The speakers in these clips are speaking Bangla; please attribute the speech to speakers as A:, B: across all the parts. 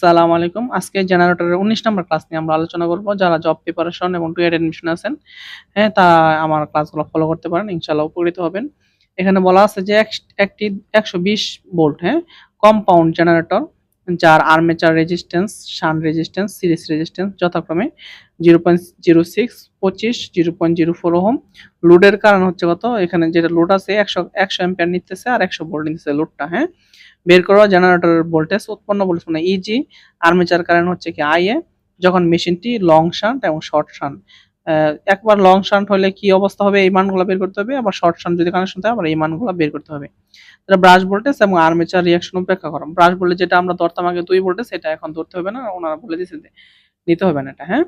A: সালাম আলাইকুম। আজকে জেনারেটরের উনিশ নম্বর ক্লাস নিয়ে আমরা আলোচনা করব। যারা জব প্রিপারেশন এবং টু এড এডমিশন আছেন হ্যাঁ তা আমার ক্লাসগুলো ফলো করতে পারেন ইনশাল্লাহ উপকৃত হবেন। এখানে বলা আছে যে এক- একটি একশো বিশ বোল্ট হ্যাঁ কম্পাউন্ড জেনারেটর যার armature resistance shunt resistance series resistance যথাক্রমে জিরো পয়েন্ট জিরো সিক্স পঁচিশ zero point zero four ohm. লোডের কারণ হচ্ছে কত? এখানে যেটা লোড আছে, একশো একশো অ্যাম্পিয়ার নিতেছে আর একশো ভোল্ট নিতেছে লোডটা হ্যাঁ? বের করা জেনারেটরের ভোল্টেজ উৎপন্ন ভোল্টেজ মানে ইজি আর্মেচার কারেন্ট হচ্ছে কি আইএ যখন মেশিনটি লং শান্ট এবং শর্ট শান্ট একবার লং শান্ট হলে কি অবস্থা হবে? এই মানগুলো বের করতে হবে। আবার শর্ট শান্ট যদি কানেকশন থাকে, আবার এই মানগুলো বের করতে হবে। তাহলে ব্রাশ ভোল্টেজ এবং আর্মেচার রিয়াকশন উপেক্ষা করো। ব্রাশ ভোল্টেজ যেটা আমরা ধরতাম আগে দুই ভোল্টেজ সেটা এখন ধরতে হবে না। ওনারা বলে দিয়েছে নিতে হবে না এটা হ্যাঁ?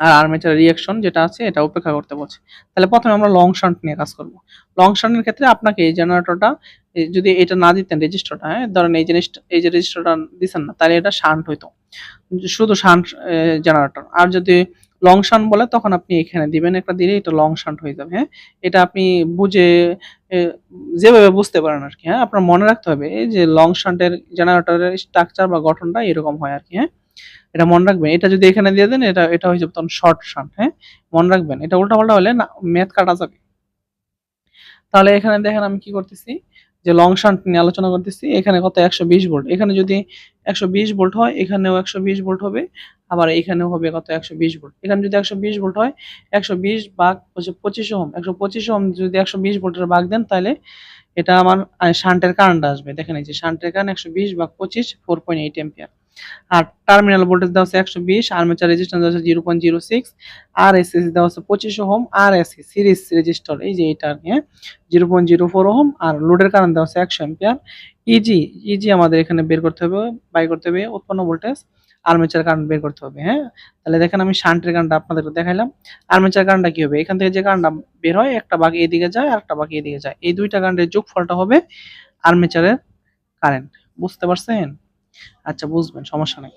A: আর আর্মেচার রিয়াকশন যেটা আছে, এটা উপেক্ষা করতে বলছে। তাহলে প্রথমে আমরা লং শান্ট নিয়ে কাজ করব। লং শান্টের ক্ষেত্রে আপনাকে এই জেনারেটরটা যদি এটা না দিতেন রেজিস্টারটা হ্যাঁ? ধরেন এই জিনিসটা, এই যে রেজিস্টারটা দিচ্ছেন না, তাহলে এটা শান্ট হইতো। শুধু শান্ট জেনারেটর আর যদি লং শান্ট বলে তখন আপনি এখানে দিবেন, একটা দিলে এটা লং শান্ট হয়ে যাবে হ্যাঁ? এটা আপনি বুঝে যেভাবে বুঝতে পারেন আর কি হ্যাঁ? আপনার মনে রাখতে হবে, এই যে লং শান্টের জেনারেটরের স্ট্রাকচার বা গঠনটা এরকম হয় আর কি হ্যাঁ? এটা মনে রাখবেন, এটা যদি এখানে দিয়ে দেন, এটা এটা হয়ে যাবে তখন শর্ট শান্ট হ্যাঁ? মনে রাখবেন, এটা উল্টা পাল্টা হলে না ম্যাথ কাটা যাবে। তাহলে এখানে দেখেন আমি কি করতেছি যে লং শান্ট নিয়ে আলোচনা করতেছি, এখানে কত? একশো বিশ ভোল্ট এখানে যদি একশো বিশ ভোল্ট হয়, এখানেও একশো বিশ ভোল্ট হবে, আবার এখানেও হবে কত? একশো বিশ ভোল্ট এখানে যদি একশো বিশ ভোল্ট হয়, একশো বিশ বাঘ হচ্ছে পঁচিশ ওহম। একশো পঁচিশ ওহম যদি একশো বিশ ভোল্টের বাঘ দেন, তাহলে এটা আমার শান্টের কারেন্ট আসবে। দেখেন এই যে শান্টের কারেন্ট একশো বিশ বাঘ পঁচিশ ফোর পয়েন্ট এইট এম্পিয়ার আর টার্মিনাল ভোল্টেজ দেওয়া আছে একশো বিশ আর্মেচার রেজিস্ট্যান্স দেওয়া আছে জিরো পয়েন্ট জিরো সিক্স আর এস এসএস দেওয়া আছে পঁচিশ ওহম আর এসি সিরিজ রেজিস্টার এই যে এটা নিয়ে হ্যাঁ? Zero point zero four ohm আর লোডের কারণ দেওয়া আছে একশো এম্পিয়ার ইজি ইজি আমাদের এখানে বের করতে হবে বাই করতে হবে, উৎপন্ন ভোল্টেজ আর্মেচার কারেন্ট বের করতে হবে হ্যাঁ? তাহলে দেখেন আমি শান্টের কারেন্টটা আপনাদেরকে দেখাইলাম। আর্মেচার কারেন্টটা কি হবে? এখান থেকে যে কারেন্টটা বের হয়, একটা বাকি এদিকে যায় আর একটা বাকি এদিকে যায়। এই দুইটা কারেন্টের যোগফলটা হবে আর্মেচারের কারেন্ট বুঝতে পারছেন? আচ্ছা বুঝবেন, সমস্যা নেই।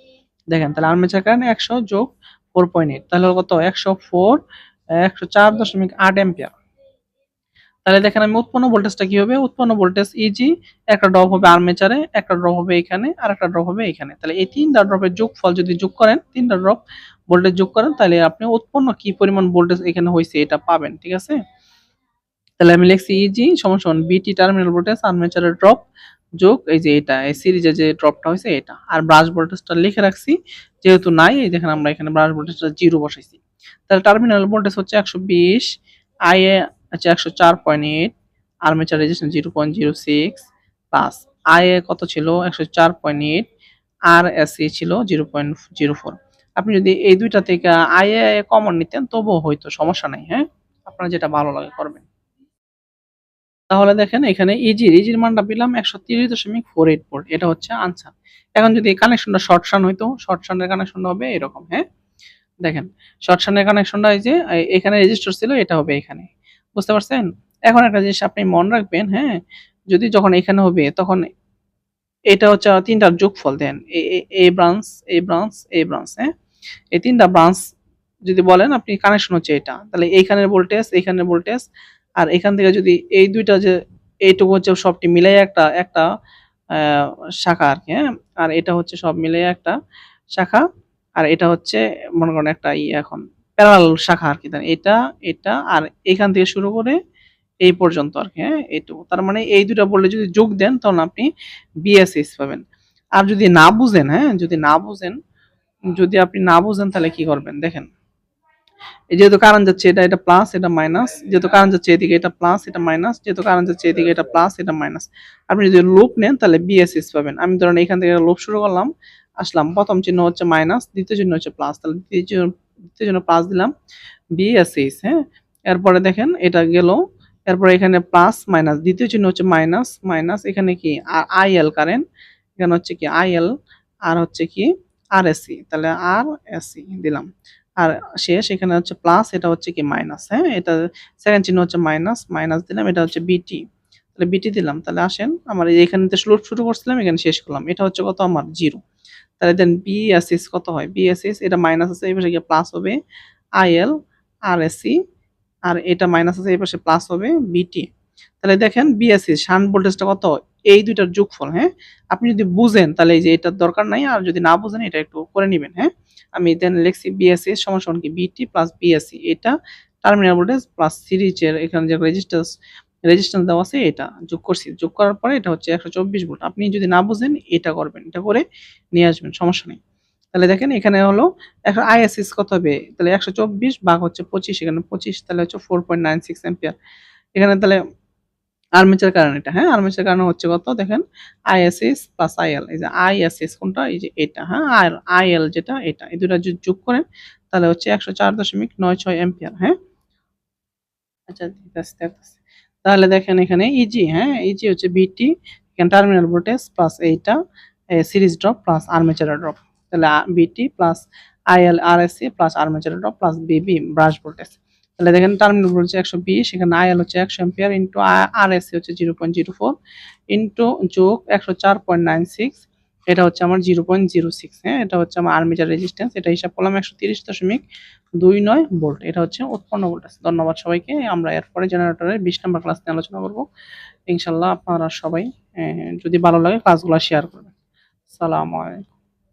A: দেখেন, তাহলে আর্মেচার কারণে একশো যোগ ফোর পয়েন্ট এইট তাহলে কত? একশো ফোর একশো চার দশমিক আট এম্পিয়ার তাহলে দেখেন, আমি উৎপন্ন ভোল্টেজটা কি হবে? উৎপন্ন ভোল্টেজ ইজি একটা ড্রপ হবে আর্মেচারে একটা ড্রপ হবে এখানে, আর একটা ড্রপ হবে এখানে। তাহলে এই তিনটা ড্রপের যোগফল যদি যোগ করেন, তিনটা ড্রপ ভোল্টেজ যোগ করেন, তাহলে আপনি উৎপন্ন কি পরিমাণ ভোল্টেজ এখানে হয়েছে এটা পাবেন, ঠিক আছে? তাহলে আমি লিখছি ইজি সমস্যা বিটি টার্মিনাল ভোল্টেজ আর্মেচারের ড্রপ যোগ, এই যে এটা, এই সিরিজে যে ড্রপটা হয়েছে এটা। আর ব্রাশ ভোল্টেজটা লিখে রাখছি, যেহেতু নাই, এই দেখেন আমরা এখানে ব্রাশ ভোল্টেজটা জিরো বসাইছি। তাহলে টার্মিনাল ভোল্টেজ হচ্ছে একশো বিশ আই এ আছে একশো চার point eight armature resistance zero point zero six plus I A কত ছিল? একশো চার point eight R S C ছিল জিরো পয়েন্ট জিরো ফোর আপনি যদি এই দুইটা থেকে আই এ কমন নিতেন, তবুও হয়তো সমস্যা নাই হ্যাঁ? আপনার যেটা ভালো লাগে, করবেন। তাহলে দেখেন এখানে ইজির ইজির মানটা পেলাম একশো তিরিশ দশমিক ফোর এইট ফোর এটা হচ্ছে আনসার। এখন যদি কানেকশনটা শর্ট শান হইতো শর্ট শানের কানেকশনটা হবে এরকম হ্যাঁ? দেখেন শর্ট শানের কানেকশনটা এই যে এখানে রেজিস্টার ছিল, এটা হবে এখানে। বুঝতে পারছেন? এখন একটা জিনিস আপনি মনে রাখবেন হ্যাঁ? যদি যখন এখানে হবে, তখন এটা হচ্ছে তিনটার যোগফল, then A branch A branch A branch হ্যাঁ? এই তিনটা ব্রাঞ্চ যদি বলেন, আপনি কানেকশন হচ্ছে এটা। তাহলে এইখানের ভোল্টেজ এইখানের ভোল্টেজ আর এখান থেকে যদি এই দুইটা যে এইটুকু হচ্ছে সবটি মিলাই একটা একটা শাখা আর কি হ্যাঁ? আর এটা হচ্ছে সব মিলাই একটা শাখা, আর এটা হচ্ছে মনে করেন একটা ই এখন প্যারাল শাখা আর কি তাহলে এটা এটা, আর এখান থেকে শুরু করে এই পর্যন্ত আর কি হ্যাঁ? এইটুকু। তার মানে এই দুটা বললে যদি যোগ দেন তখন আপনি বিএসএস পাবেন। আর যদি না বুঝেন হ্যাঁ? যদি না বুঝেন, যদি আপনি না বুঝেন, তাহলে কি করবেন? দেখেন। যেহেতু কারেন্ট যাচ্ছে, এটা এটা প্লাস এটা মাইনাস যেহেতু কারেন্ট যাচ্ছে এদিকে, এটা প্লাস এটা মাইনাস যেহেতু কারেন্ট যাচ্ছে এদিকে, এটা প্লাস এটা মাইনাস আপনি যদি লুপ নেন, তাহলে বিএসএস পাবেন। আমি ধরেন এখান থেকে লুপ শুরু করলাম, আসলাম। প্রথম চিহ্ন হচ্ছে মাইনাস দ্বিতীয় চিহ্ন হচ্ছে প্লাস তাহলে দ্বিতীয় চিহ্ন- দ্বিতীয় প্লাস দিলাম বিএসএস হ্যাঁ? এরপরে দেখেন, এটা গেল। এরপরে এখানে প্লাস মাইনাস দ্বিতীয় চিহ্ন হচ্ছে মাইনাস মাইনাস এখানে কি? আর আইএল কারেন্ট এখানে হচ্ছে কি আইএল আর হচ্ছে কি আর এসি তাহলে আর এসি দিলাম। আর শেষ এখানে হচ্ছে প্লাস এটা হচ্ছে কি মাইনাস হ্যাঁ? এটা সেকেন্ড চিহ্ন হচ্ছে মাইনাস মাইনাস দিলাম, এটা হচ্ছে বিটি তাহলে বিটি দিলাম, তাহলে আসেন, আমার এখানে শুরু করছিলাম, এখানে শেষ করলাম, এটা হচ্ছে কত আমার? জিরো তাহলে দেন বিএসএস কত হয়? বিএসএস এটা মাইনাস আছে, এই পাশে গিয়ে প্লাস হবে আইএল আর এসি আর এটা মাইনাস আছে, এই পাশে প্লাস হবে বিটি তাহলে দেখেন বিএসসি শান্ট ভোল্টেজটা কত? এই দুইটার যোগফল হ্যাঁ? আপনি যদি বুঝেন তাহলে এই যে এটার দরকার নাই, আর যদি না বুঝেন এটা একটু করে নেবেন হ্যাঁ? আমি দেন লিখছি বিএসসি সমান সমান কি? V T plus V S C এটা টার্মিনাল ভোল্টেজ প্লাস সিরিজের এখানে যে রেজিস্ট্যান্স রেজিস্ট্যান্স দেওয়া আছে, এটা যোগ করছি। যোগ করার পরে এটা হচ্ছে একশো চব্বিশ ভোল্ট আপনি যদি না বুঝেন, এটা করবেন, এটা করে নিয়ে আসবেন, সমস্যা নেই। তাহলে দেখেন এখানে হলো এখন আইএসএস কত হবে? তাহলে একশো চব্বিশ ভাগ হচ্ছে পঁচিশ, এখানে পঁচিশ, তাহলে হচ্ছে four point nine six ampere এখানে তাহলে আর্মেচার কারণ এটা হ্যাঁ? আর্মেচার কারণ হচ্ছে কত? দেখেন আইএসএস প্লাস আইএল এই যে আইএসএস কোনটা? এই যে এটা হ্যাঁ? আর আইএল যেটা, এটা। এই দুটা যদি যোগ করেন, তাহলে হচ্ছে একশো চার দশমিক নয় ছয় এম্পিয়ার হ্যাঁ? আচ্ছা তাহলে দেখেন এখানে ইজি হ্যাঁ? ইজি হচ্ছে V T terminal voltage plus এইটা series drop plus armature drop তাহলে V T plus I L R S C plus armature drop plus V B brush voltage তাহলে দেখেন টার্মিনাল ভোল্টেজ একশো বিশ, এখানে আইএল হচ্ছে একশো ampere into R S C হচ্ছে zero point zero four into যোগ একশো চার পয়েন্ট নাইন সিক্স এটা হচ্ছে আমার জিরো পয়েন্ট জিরো সিক্স হ্যাঁ? এটা হচ্ছে আমার আর্মেচার রেজিস্ট্যান্স এটা হিসাব করলাম একশো তিরিশ দশমিক দুই নয় ভোল্ট, এটা হচ্ছে উৎপন্ন ভোল্টেজ। ধন্যবাদ সবাইকে, আমরা এরপরে জেনারেটরের বিশ নম্বর ক্লাস নিয়ে আলোচনা করব। ইনশাল্লাহ আপনারা সবাই যদি ভালো লাগে ক্লাসগুলো শেয়ার করবেন। সালাম আলাইকুম।